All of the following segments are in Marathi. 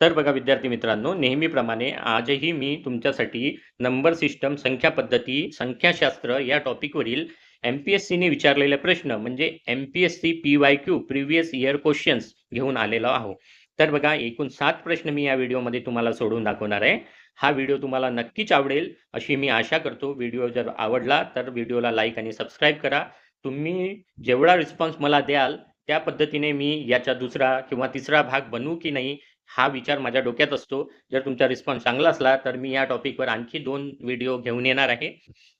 तर बघा विद्यार्थी मित्रांनो नेहमीप्रमाणे आजही मी तुमच्यासाठी नंबर सिस्टम संख्या पद्धती संख्याशास्त्र या टॉपिकवरील एम पी एस सीने विचारलेले प्रश्न म्हणजे M P S C P Y Q previous year questions घेऊन आलेलो आहो तर बघा एकूण सात प्रश्न मी या व्हिडिओमध्ये तुम्हाला सोडून दाखवणार आहे. हा व्हिडिओ तुम्हाला नक्कीच आवडेल अशी मी आशा करतो. व्हिडिओ जर आवडला तर व्हिडिओला लाईक आणि सबस्क्राईब करा. तुम्ही जेवढा रिस्पॉन्स मला द्याल त्या पद्धतीने मी याचा दुसरा किंवा तिसरा भाग बनवू की नाही हा विचार माझ्या डोक्यात असतो. जर तुमचा रिस्पॉन्स चांगला असला तर मी या टॉपिकवर आणखी दोन व्हिडिओ घेऊन येणार आहे.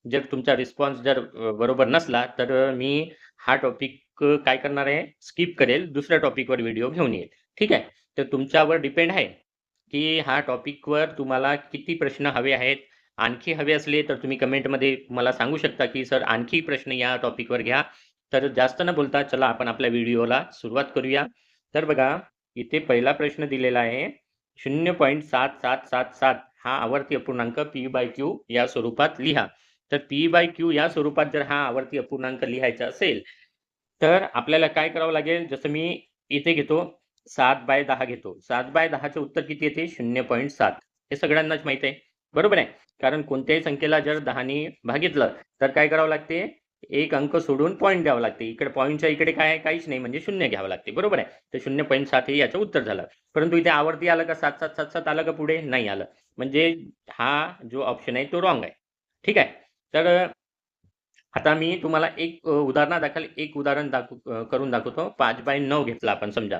जर तुमचा रिस्पॉन्स जर बरोबर नसला तर मी हा टॉपिक काय करणार आहे? स्किप करेल. दुसऱ्या टॉपिकवर व्हिडिओ घेऊन येईल. ठीक आहे? तर तुमच्यावर डिपेंड आहे की हा टॉपिकवर तुम्हाला किती प्रश्न हवे आहेत? आणखी हवे असले तर तुम्ही कमेंटमध्ये मला सांगू शकता की सर आणखी प्रश्न या टॉपिकवर घ्या. तर जास्त न बोलता चला आपण आपल्या व्हिडिओला सुरुवात करूया. तर बघा इथे पहिला प्रश्न दिलेला आहे शून्य पॉईंट सात सात सात सात हा आवर्ती अपूर्णांक पी बाय क्यू या स्वरूपात लिहा. तर पी बाय क्यू या स्वरूपात जर हा आवर्ती अपूर्णांक लिहायचा असेल तर आपल्याला काय करावं लागेल? जसं मी इथे घेतो सात बाय दहा घेतो. सात बाय दहाचं उत्तर किती येते? शून्य पॉईंट सात. हे सगळ्यांनाच माहीत आहे. बरोबर आहे? कारण कोणत्याही संख्येला जर दहानी भागितलं तर काय करावं लागते? एक अंक सोडून पॉईंट द्यावं लागते. इकडे पॉईंटच्या इकडे काय आहे काहीच नाही. म्हणजे शून्य घ्यावं लागते. बरोबर आहे? तर शून्य पॉईंट सात हे याचं उत्तर झालं. परंतु इथे आवर्ती आलं का सात सात सात सात आलं का पुढे? नाही आलं. म्हणजे हा जो ऑप्शन आहे तो रॉंग आहे. ठीक आहे? तर आता मी तुम्हाला एक अ, उदाहरणादाखल एक उदाहरण दाखव करून दाखवतो. पाच बाय नऊ घेतला आपण समजा.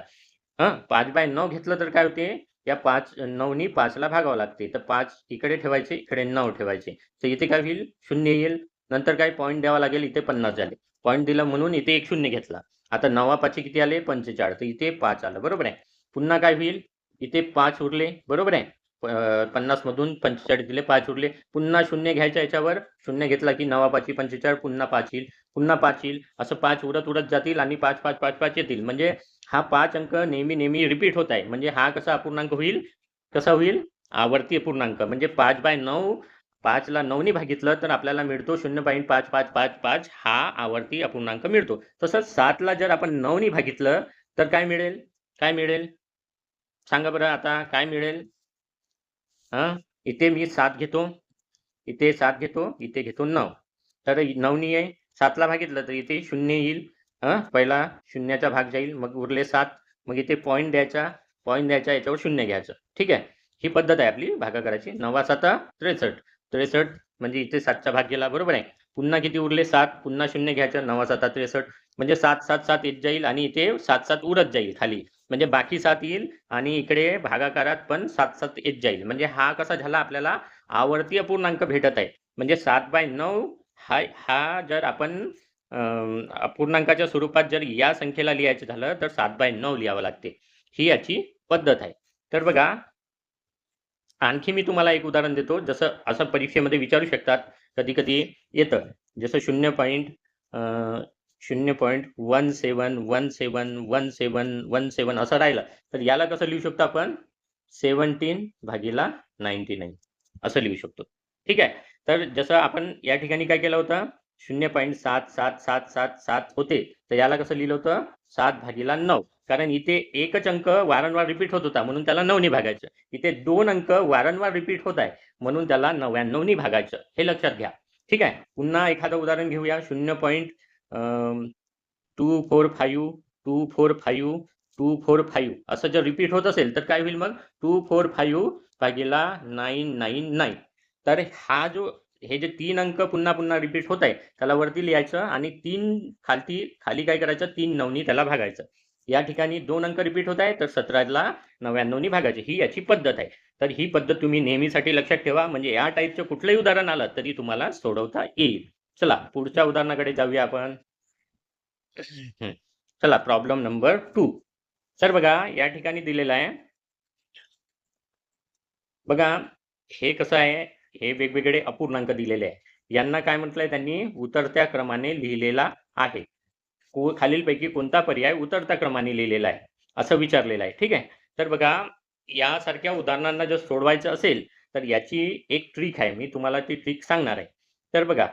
हां पाच बाय नऊ घेतलं तर काय होते? या पाच नऊनी पाचला भागावं लागते. तर पाच इकडे ठेवायचे इकडे नऊ ठेवायचे. तर इथे काय होईल? शून्य येईल. नंतर काय पॉईंट द्यावा लागेल इथे पन्नास झाले. पॉईंट दिला म्हणून इथे एक शून्य घेतला. आता नवा पाचशे किती आले? पंचेचाळीस. तर इथे पाच आलं. बरोबर आहे? पुन्हा काय होईल? इथे पाच उरले. बरोबर आहे? पन्नास मधून पंचेचाळीस दिले पाच उरले. पुन्हा शून्य घ्यायच्या याच्यावर शून्य घेतला की नवा पाचशे पंचेचाळीस पुन्हा पाच येईल. पुन्हा पाच येईल. असं पाच उरत उरत जातील आणि पाच पाच पाच पाच येतील. म्हणजे हा पाच अंक नेहमी नेहमी रिपीट होत आहे. म्हणजे हा कसा अपूर्णांक होईल? कसा होईल? आवर्ती अपूर्णांक. म्हणजे पाच बाय नऊ पाचला नऊनी भागितलं तर आपल्याला मिळतो शून्य पॉईंट पाच पाच पाच पाच. हा आवर्ती अपूर्णांक मिळतो. तसंच सातला जर आपण नऊनी भागितलं तर काय मिळेल? काय मिळेल? सांगा बरं आता काय मिळेल? हां? इथे मी सात घेतो. इथे सात घेतो. इथे घेतो नऊ. तर नऊनी आहे. सातला भागितलं तर इथे शून्य येईल. हां? पहिला शून्याचा भाग जाईल. मग उरले सात. मग इथे पॉईंट द्यायचा. पॉईंट द्यायचा याच्यावर शून्य घ्यायचं. ठीक आहे? ही पद्धत आहे आपली भागाकाराची. नवा साता त्रेसष्ट. त्रेसष्ट म्हणजे इथे सातचा भाग गेला बरोबर आहे. पुन्हा किती उरले? सात. पुन्हा शून्य घ्यायचं. नवा साता त्रेसष्ट. म्हणजे सात सात सात येत जाईल आणि इथे सात सात उरत जाईल खाली. म्हणजे बाकी सात येईल आणि इकडे भागाकारात पण सात सात येत जाईल. म्हणजे हा कसा झाला? आपल्याला आवर्ती अपूर्णांक भेटत आहे. म्हणजे सात बाय नऊ हा हा जर आपण पूर्णांकाच्या अपूर्णांकाच्या स्वरूपात जर या संख्येला लिहायचं झालं तर सात बाय नऊ लिहावं लागते. ही याची पद्धत आहे. तर बघा आणखी मी तुम्हाला एक उदाहरण देतो. जसं असं परीक्षेमध्ये विचारू शकतात कधी कधी येतं. जसं शून्य पॉईंट शून्य point one seven one seven one seven one seven असं राहिलं. तर याला कसं लिहू शकतो आपण? सेवन्टीन भागीला नाईन्टी नाईन असं लिहू शकतो. ठीक आहे? तर जसं आपण या ठिकाणी काय केलं होतं? शून्य पॉईंट सात सात सात सात सात होते. तर याला कसं लिहिलं होतं? सात भागीला नऊ. कारण इथे एकच अंक वारंवार रिपीट होत होता म्हणून त्याला नवनी भागायचं. इथे दोन अंक वारंवार रिपीट होत आहे म्हणून त्याला नव्याण्णवनी भागायचं. हे लक्षात घ्या. ठीक आहे? पुन्हा एखादं उदाहरण घेऊया. शून्य point two four five two four five two four five असं जर रिपीट होत असेल तर काय होईल मग? टू फोर फाईव्ह भागीला नाईन नाईन नाईन तर हा जो हे जे तीन अंक पुन्हा पुन्हा रिपीट होत आहे त्याला वरती लिहायचं आणि तीन खालती खाली काय करायचं? तीन नवनी त्याला भागायचं. या ठिकाणी दोन अंक रिपीट होत आहे तर सतराला नव्याण्णवनी भागायचे. ही याची पद्धत आहे. तर ही पद्धत तुम्ही नेहमीसाठी लक्षात ठेवा. म्हणजे या टाईपचं कुठलंही उदाहरण आलं तरी तुम्हाला सोडवता येईल. चला पुढच्या उदाहरणाकडे जाऊया आपण. चला प्रॉब्लेम नंबर टू सर बघा या ठिकाणी दिलेलं आहे. बघा हे कसं आहे? हे वेगवेगळे अपूर्णांक दिलेले आहे. यांना काय म्हटलंय त्यांनी? उतरत्या क्रमाने लिहिलेला आहे. को खालीलपैकी कोणता पर्याय उतरता क्रमाने लिहिलेला आहे? असं विचारलेलं आहे. ठीक आहे? तर बघा यासारख्या उदाहरणांना जर सोडवायचं असेल तर याची एक ट्रिक आहे. मी तुम्हाला ती ट्रिक सांगणार आहे. तर बघा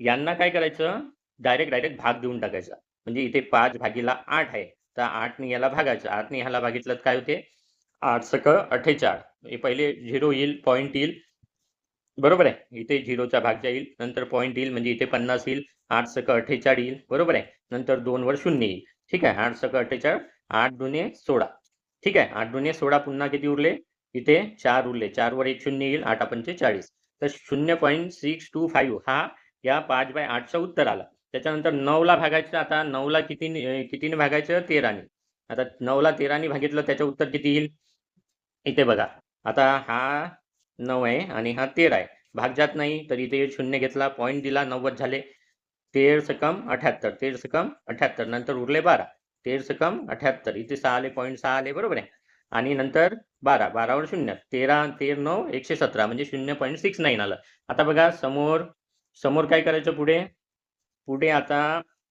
यांना काय करायचं? डायरेक्ट डायरेक्ट भाग देऊन टाकायचा. म्हणजे इथे पाच भागीला आठ आहे. तर आठने याला भागायचं. आठने ह्याला भागितलं तर काय होते? आठ सक अठ्ठेचाळ. हे पहिले झिरो येईल पॉईंट येईल. बरोबर आहे? इथे झिरोचा भाग येईल नंतर पॉईंट येईल म्हणजे इथे पन्नास येईल. आठ सक अठ्ठेचाळीस येईल. बरोबर आहे? नंतर दोनवर शून्य येईल. ठीक आहे? आठ सक अठ्ठेचाळीस आठ दुने सोळा. ठीक आहे? आठ दुने सोळा पुन्हा किती उरले? इथे चार उरले. चार वर एक शून्य येईल. आठ पंचे चाळीस. तर शून्य पॉईंट सिक्स टू फाईव्ह हा या पाच बाय आठचा उत्तर आला. त्याच्यानंतर नऊला भागायचं. आता नऊला किती कितीने भागायचं? तेराने आता नऊला तेराने भागितलं त्याचं उत्तर किती येईल? इथे बघा. आता हा नऊ आहे आणि हा तेरा आहे. भाग जात नाही तर इथे शून्य घेतला. पॉईंट दिला नव्वद झाले. तेर सकम अठ्याहत्तर तेर सकम अठ्याहत्तर. नंतर उरले बारा. तेर सकम अठ्याहत्तर. इथे सहा आले पॉईंट सहा आले बरोबर आहे? आणि नंतर बारा. बारावर शून्य. तेरा तेर नऊ एकशे सतरा. म्हणजे शून्य पॉईंट सिक्स नाईन आलं. आता बघा समोर समोर काय करायचं पुढे? पुढे आता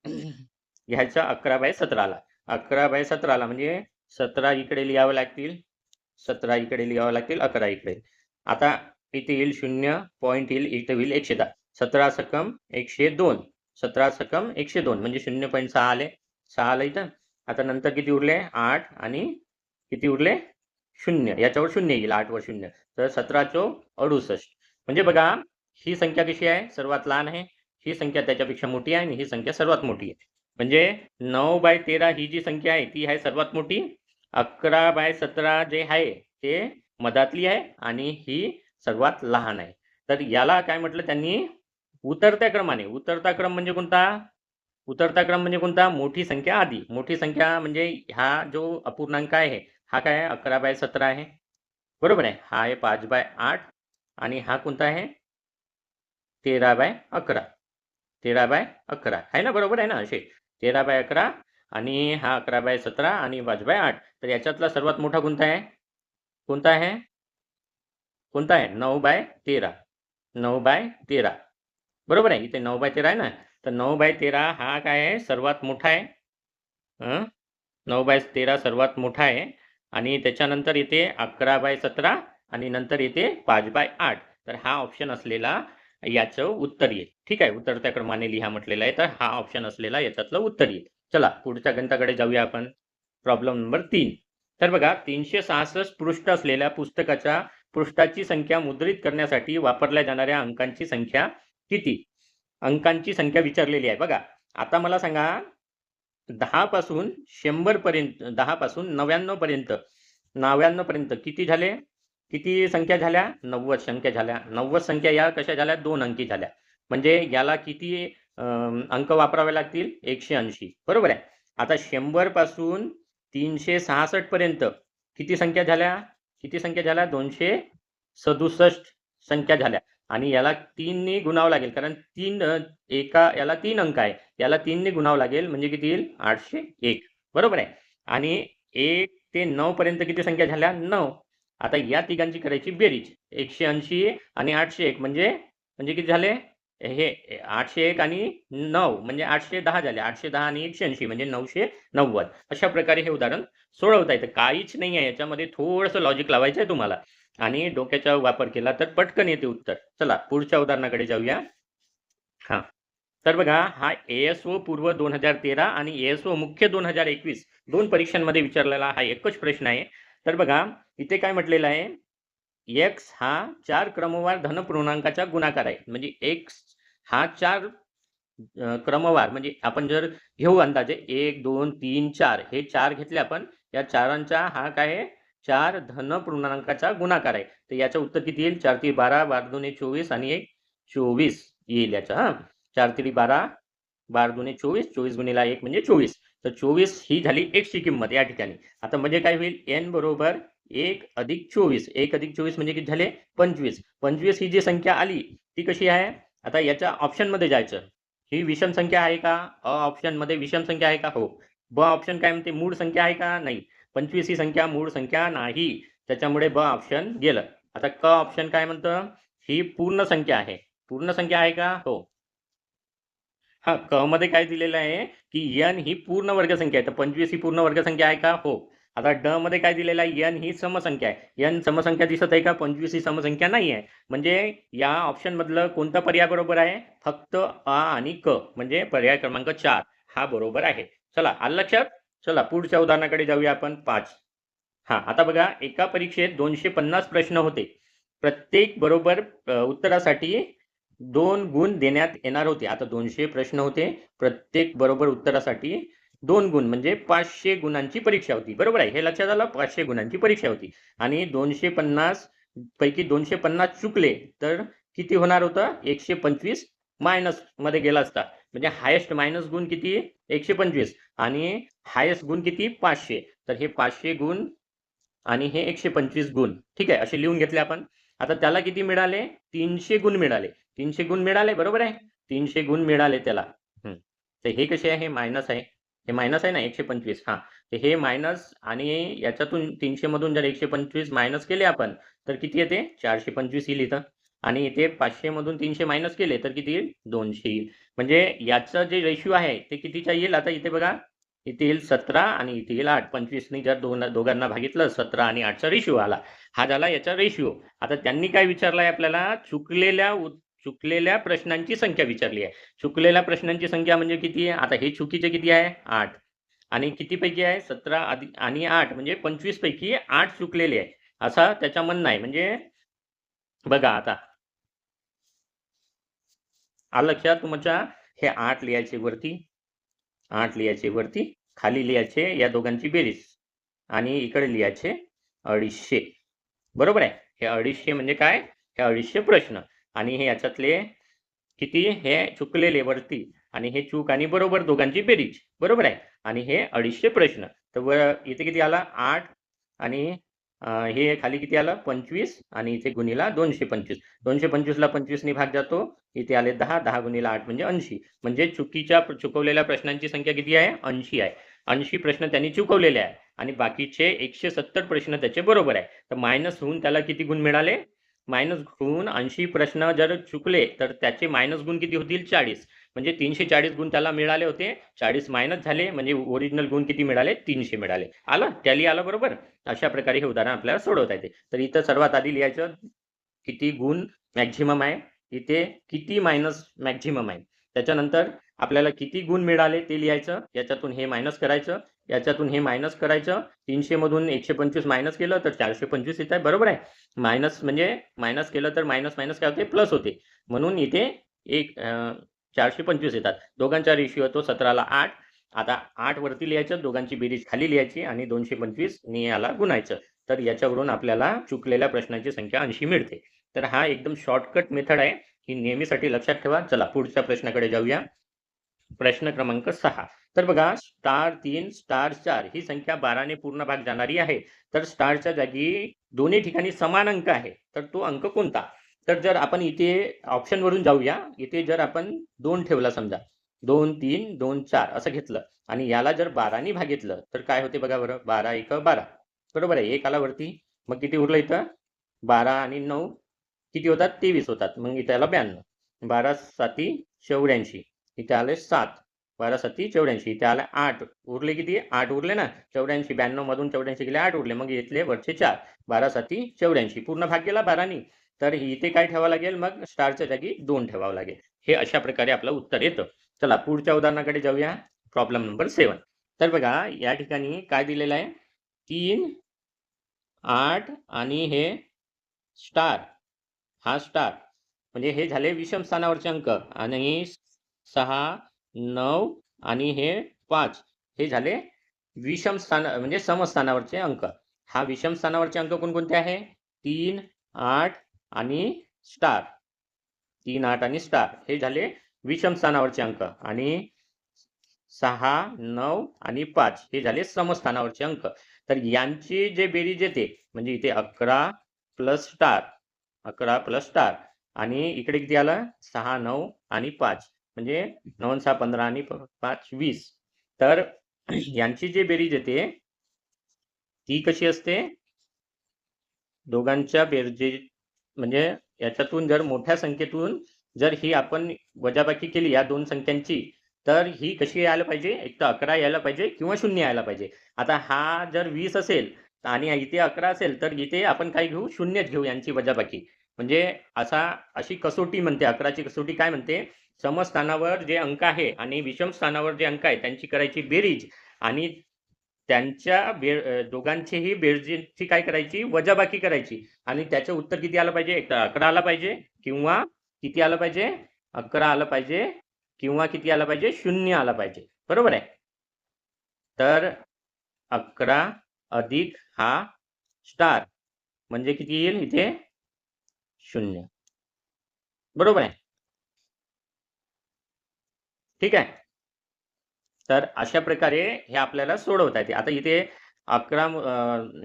घ्यायचा अकरा बाय सतराला. अकरा बाय सतराला म्हणजे सतरा इकडे लिहावं लागतील. सतरा इकडे लिहावं लागतील अकरा इकडे. आता इथे येईल शून्य पॉईंट येईल इथे होईल एकशे दहा. सतरा सकम एकशे दोन. सतरा सकम एकशे दोन म्हणजे शून्य पॉईंट सहा आले. सहा आलं इथं. आता नंतर किती उरले? आठ आणि किती उरले? शून्य. याच्यावर शून्य येईल आठवर शून्य. तर सतरा चो अडुसष्ट. म्हणजे बघा ही संख्या कशी आहे? सर्वात लहान आहे. ही संख्या त्याच्यापेक्षा मोठी आहे आणि ही संख्या सर्वात मोठी आहे. म्हणजे नऊ बाय तेरा ही जी संख्या आहे ती आहे सर्वात मोठी. अकरा बाय सतरा जे आहे ते मधातली आहे आणि ही सर्वात लहान आहे. तर याला काय म्हटलं त्यांनी? उतरत्या क्रमाने उतरता क्रम म्हणजे कोणता? उतरता क्रम म्हणजे कोणता? मोठी संख्या आधी. मोठी संख्या म्हणजे हा जो अपूर्णांक आहे हा काय आहे? अकरा बाय सतरा आहे. बरोबर आहे? हा आहे पाच बाय आठ आणि हा कोणता आहे? तेरा बाय अकरा. तेरा बाय अकरा. आहे ना? बरोबर आहे ना? असे तेरा बाय अकरा आणि हा अकरा बाय सतरा आणि पाच बाय आठ. तर याच्यातला सर्वात मोठा कोणता आहे? कोणता आहे? कोणता आहे? नऊ बाय तेरा. नऊ बाय तेरा. बरोबर आहे. इथे नऊ बाय तेरा आहे ना? तर नऊ बाय तेरा हा काय आहे? सर्वात मोठा आहे. हं? नऊ बाय तेरा सर्वात मोठा आहे. आणि त्याच्यानंतर इथे अकरा बाय सतरा आणि नंतर इथे पाच बाय आठ. तर हा ऑप्शन असलेला याचं उत्तर येईल. ठीक आहे? उतरत्या क्रमाने लिहा म्हटलेलं आहे. तर हा ऑप्शन असलेला याच्यातलं उत्तर येईल. चला पुढच्या गणिताकडे जाऊया आपण. प्रॉब्लेम नंबर तीन. तर बघा तीनशे सहासष्ट पृष्ठ असलेल्या पुस्तकाच्या पृष्ठाची संख्या मुद्रित करण्यासाठी वापरल्या जाणाऱ्या अंकांची संख्या किती? अंकांची संख्या विचारलेली आहे. बघा आता मला सांगा दहा पासून शंभर पर्यंत दहा पासून नव्याण्णव पर्यंत नव्याण्णव पर्यंत किती झाले? किती संख्या झाल्या? नव्वद संख्या झाल्या. नव्वद संख्या या कशा झाल्या? दोन अंकी झाल्या. म्हणजे याला किती अंक वापरावे लागतील? एकशे ऐंशी. बरोबर आहे? आता शंभरपासून तीनशे सहासष्ट पर्यंत किती संख्या झाल्या? किती संख्या झाल्या? दोनशे सदुसष्ट संख्या झाल्या. आणि याला तीनने गुणावं लागेल. कारण तीन एका याला तीन अंक आहे. याला तीनने गुणावं लागेल म्हणजे किती येईल? आठशे एक. बरोबर आहे? आणि एक ते नऊ पर्यंत किती संख्या झाल्या? नऊ. आता या तिघांची करायची बेरीज. एकशे ऐंशी आणि आठशे एक म्हणजे म्हणजे किती झाले? हे आठशे एक आणि नऊ म्हणजे आठशे दहा झाले. आठशे दहा आणि एकशे ऐंशी म्हणजे नऊशे नव्वद. अशा प्रकारे हे उदाहरण सोडवता येतं. काहीच नाही आहे. याच्यामध्ये थोडंसं लॉजिक लावायचं आहे तुम्हाला. आणि डोक्याचा वापर केला तर पटकन येते उत्तर. चला पुढच्या उदाहरणाकडे जाऊया. हा. तर बघा हा एएसओ पूर्व दोन हजार तेरा आणि एएसओ मुख्य दोन हजार एकवीस दोन परीक्षांमध्ये विचारलेला हा एकच प्रश्न आहे. तर बघा इथे काय म्हटलेलं आहे? एक्स हा चार क्रमवार धनपूर्णांकाचा गुणाकार आहे. म्हणजे एक्स हा चार क्रमवार म्हणजे आपण जर घेऊ अंदाजे एक दोन तीन चार हे चार घेतले आपण या चारांचा हा काय आहे? चार धन पूर्णांकाचा गुणाकार आहे. तर याचं उत्तर किती येईल? चार ती बारा बार दोन्ही चोवीस आणि एक चोवीस येईल याचं हा. चार तिरी बारा बार दोन्ही चोवीस चोवीस गुणीला एक म्हणजे चोवीस. तर चोवीस ही झाली एकची किंमत या ठिकाणी. आता म्हणजे काय होईल? एन बरोबर एक अधिक चोवीस. एक अधिक चोवीस म्हणजे किती झाले? पंचवीस. पंचवीस ही जी संख्या आली ती कशी आहे? आता याच्या ऑप्शनमध्ये जायचं. ही विषम संख्या आहे का? अ ऑप्शनमध्ये विषम संख्या आहे का? हो. ब ऑप्शन काय म्हणते? मूळ संख्या आहे का? नाही. पंचवीस ही संख्या मूळ संख्या नाही. त्याच्यामुळे ब ऑप्शन गेलं. आता क ऑप्शन काय म्हणतं? ही पूर्ण संख्या आहे. पूर्ण संख्या आहे का? हो. हा क मध्ये काय दिलेलं आहे? की यन ही पूर्ण वर्गसंख्या आहे. तर पंचवीस ही पूर्ण वर्गसंख्या आहे का? हो. आता ड मध्ये काय दिलेलं आहे? यन ही समसंख्या आहे. यन समसंख्या दिसत आहे का? पंचवीस ही समसंख्या नाही आहे. म्हणजे या ऑप्शन मधलं कोणता पर्याय बरोबर आहे? फक्त अ आणि क. म्हणजे पर्याय क्रमांक चार. हा बरोबर आहे. चला आलं लक्षात? चला पुढच्या उदाहरणाकडे जाऊया आपण. पाच. हा आता बघा एका परीक्षेत दोनशे पन्नास प्रश्न होते. प्रत्येक बरोबर उत्तरासाठी दोन गुण देण्यात येणार होते. आता दोनशे प्रश्न होते. प्रत्येक बरोबर उत्तरासाठी दोन गुण म्हणजे पाचशे गुणांची परीक्षा होती. बरोबर आहे. हे लक्षात आलं? पाचशे गुणांची परीक्षा होती. आणि दोनशे पन्नास पैकी दोनशे पन्नास चुकले तर किती होणार होतं? एकशे पंचवीस मायनसमध्ये गेला असता. म्हणजे हायेस्ट मायनस गुण किती एकशे पंचवीस. आणि हायेस्ट गुण किती? पाचशे. तर हे पाचशे गुण आणि हे एकशे पंचवीस गुण. ठीक आहे? असे लिहून घेतले आपण. आता त्याला किती मिळाले? तीनशे गुण मिळाले. तीनशे गुण मिळाले बरोबर आहे? तीनशे गुण मिळाले त्याला. हम्म. तर हे कसे आहे? मायनस आहे. हे मायनस आहे ना? एकशे पंचवीस. हा. तर हे मायनस आणि याच्यातून तीनशे मधून जर एकशे पंचवीस मायनस केले आपण तर किती येते? चारशे पंचवीस येईल इथं. आणि इथे पाचशे मधून तीनशे मायनस केले तर किती येईल? दोनशे येईल. म्हणजे याचं जे रेशिओ आहे ते कितीच्या येईल? आता इथे बघा इथे येईल सतरा आणि इथे येईल आठ. पंचवीसनी जर दोन दोघांना भागितलं सतरा आणि आठचा रेशिओ आला. हा झाला याचा रेशिओ आता त्यांनी काय विचारलाय आपल्याला? चुकलेल्या चुकलेल्या प्रश्नांची संख्या विचारली आहे. चुकलेल्या प्रश्नांची संख्या म्हणजे किती आहे? आता हे चुकीचे किती आहे? आठ. आणि किती पैकी आहे? सतरा आणि आठ. म्हणजे पंचवीस पैकी आठ चुकलेले आहे. असा त्याचा म्हणणं आहे. म्हणजे बघा आता आलं लक्षात तुमच्या? हे आठ लिहायचे वरती आठ लिहायचे वरती खाली लिहायचे या दोघांची बेरीज. आणि इकडे लिहायचे अडीचशे. बरोबर आहे? हे अडीचशे म्हणजे काय? हे अडीचशे प्रश्न. आणि हे याच्यातले किती? हे चुकलेले वरती. आणि हे चूक आणि बरोबर दोघांची बेरीज. बरोबर आहे? आणि हे अडीचशे प्रश्न. तर वर इथे किती आला? आठ. आणि हे खाली किती आलं? पंचवीस आणि इथे गुणीला दोनशे पंचवीस. दोनशे पंचवीसला पंचवीसने भाग जातो. इथे आले दहा दहा गुणीला आठ म्हणजे ऐंशी. म्हणजे चुकीच्या चुकवलेल्या प्रश्नांची संख्या किती आहे? ऐंशी आहे. ऐंशी प्रश्न त्यांनी चुकवलेले आहे. आणि बाकीचे एकशे सत्तर प्रश्न त्याचे बरोबर आहे. तर मायनस होऊन त्याला किती गुण मिळाले? मायनस होऊन ऐंशी प्रश्न जर चुकले तर त्याचे मायनस गुण किती होतील? चाळीस. म्हणजे तीनशे चाळीस गुण त्याला मिळाले होते. चाळीस मायनस झाले म्हणजे ओरिजिनल गुण किती मिळाले? तीनशे मिळाले. आलं? टॅली आलं बरोबर? अशा प्रकारे हे उदाहरण आपल्याला सोडवता येते. तर इथं सर्वात आधी लिहायचं किती गुण मॅक्झिमम आहे? इथे किती मायनस मॅक्झिमम आहे? त्याच्यानंतर आपल्याला किती गुण मिळाले ते लिहायचं. याच्यातून हे मायनस करायचं. याच्यातून हे मायनस करायचं. तीनशे मधून एकशे पंचवीस मायनस केलं तर चारशे पंचवीस येत आहे. बरोबर आहे? मायनस म्हणजे मायनस केलं तर मायनस मायनस काय होते? प्लस होते. म्हणून इथे एक चारशे पंचवीस येतात. दोघांचा रेशिओ येतो सतराला आठ. आता आठ वरती लिहायचं दोघांची बेरीज खाली लिहायची आणि दोनशे पंचवीस ने याला गुणायचं. तर याच्यावरून आपल्याला चुकलेल्या प्रश्नांची संख्या ऐंशी मिळते. तर हा एकदम शॉर्टकट मेथड आहे. ही नेहमीसाठी लक्षात ठेवा. चला पुढच्या प्रश्नाकडे जाऊया. प्रश्न क्रमांक सहा. तर बघा स्टार तीन स्टार चार ही संख्या बाराने पूर्ण भाग जाणारी आहे. तर स्टारच्या जागी दोन्ही ठिकाणी समान अंक आहे. तर तो अंक कोणता? तर जर आपण इथे ऑप्शन वरून जाऊया इथे जर आपण दोन ठेवला समजा दोन तीन दोन चार असं घेतलं आणि याला जर बाराने भागितलं तर काय होते बघा बरं बारा एक बारा. बरोबर आहे एक आला वरती मग किती उरलं इथं? बारा आणि नऊ किती होतात? तेवीस होतात. मग इथे आला ब्याण्णव. बारा साती चौऱ्याऐंशी. इथे आले सात. बारा साती चौऱ्याऐंशी. इथे आले आठ. उरले किती? आठ उरले ना. चौऱ्याऐंशी ब्याण्णव मधून चौऱ्याऐंशी गेले आठ उरले. मग इथले वरचे चार. बारा साती चौऱ्याऐंशी. पूर्ण भाग गेला बारानी. तर इथे काय ठेवावं लागेल? मग स्टारच्या जागी दोन ठेवावं लागेल. हे अशा प्रकारे आपलं उत्तर येतं. चला पुढच्या उदाहरणाकडे जाऊया. प्रॉब्लेम नंबर सेवन तर बघा या ठिकाणी काय दिलेलं आहे? तीन आठ आणि हे स्टार. हा स्टार. म्हणजे हे झाले विषम स्थानावरचे अंक. आणि सहा नऊ आणि हे पाच. हे झाले विषम स्थान म्हणजे समस्थानावरचे अंक. हा विषम स्थानावरचे अंक कोणकोणते आहे? तीन आठ आणि स्टार तीन आठ आणि स्टार हे झाले विषम स्थानावरचे अंक. आणि सहा नऊ आणि पाच हे झाले समस्थानावरचे अंक. तर यांची जे बेरीज येते म्हणजे इथे अकरा प्लस स्टार अकरा प्लस स्टार आणि इकडे किती आलं? सहा नऊ आणि पाच. म्हणजे नऊ सहा पंधरा आणि पाच वीस. तर यांची जी बेरीज येते ती कशी असते? दोघांच्या बेरजे म्हणजे याच्यातून जर मोठ्या संख्येतून जर ही आपण वजाबाकी केली या दोन संख्यांची तर ही कशी यायला पाहिजे? एक तर अकरा यायला पाहिजे किंवा शून्य यायला पाहिजे. आता हा जर वीस असेल आणि इथे अकरा असेल तर इथे आपण काय घेऊ? शून्यच घेऊ यांची वजाबाकी. म्हणजे असा अशी कसोटी म्हणते अकराची कसोटी काय म्हणते? समस्थानावर जे अंक आहे आणि विषम स्थानावर जे अंक आहे त्यांची करायची बेरीज आणि त्यांच्या बेर दोघांचीही बेरजेची काय करायची? वजाबाकी करायची. आणि त्याचं उत्तर किती आलं पाहिजे? अकरा आलं पाहिजे किंवा किती आलं पाहिजे? अकरा आलं पाहिजे किंवा किती आलं पाहिजे? शून्य आलं पाहिजे. बरोबर आहे? तर अकरा अधिक हा स्टार म्हणजे किती येईल इथे? शून्य. बरोबर आहे? ठीक आहे? तर अशा प्रकारे हे आपल्याला सोडवता येते. आता इथे अकरा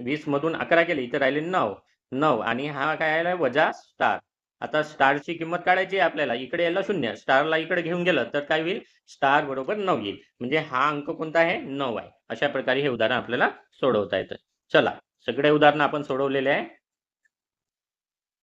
वीस मधून अकरा केले इथे राहिले नऊ. नऊ आणि हा काय आला? वजा स्टार. आता स्टारची किंमत काढायची आहे आपल्याला. इकडे यायला शून्य. स्टारला इकडे घेऊन गेलं तर काय होईल? स्टार बरोबर नऊ येईल. म्हणजे हा अंक कोणता आहे? नऊ आहे. अशा प्रकारे हे उदाहरण आपल्याला सोडवता येतं. चला सगळे उदाहरणं आपण सोडवलेले आहे.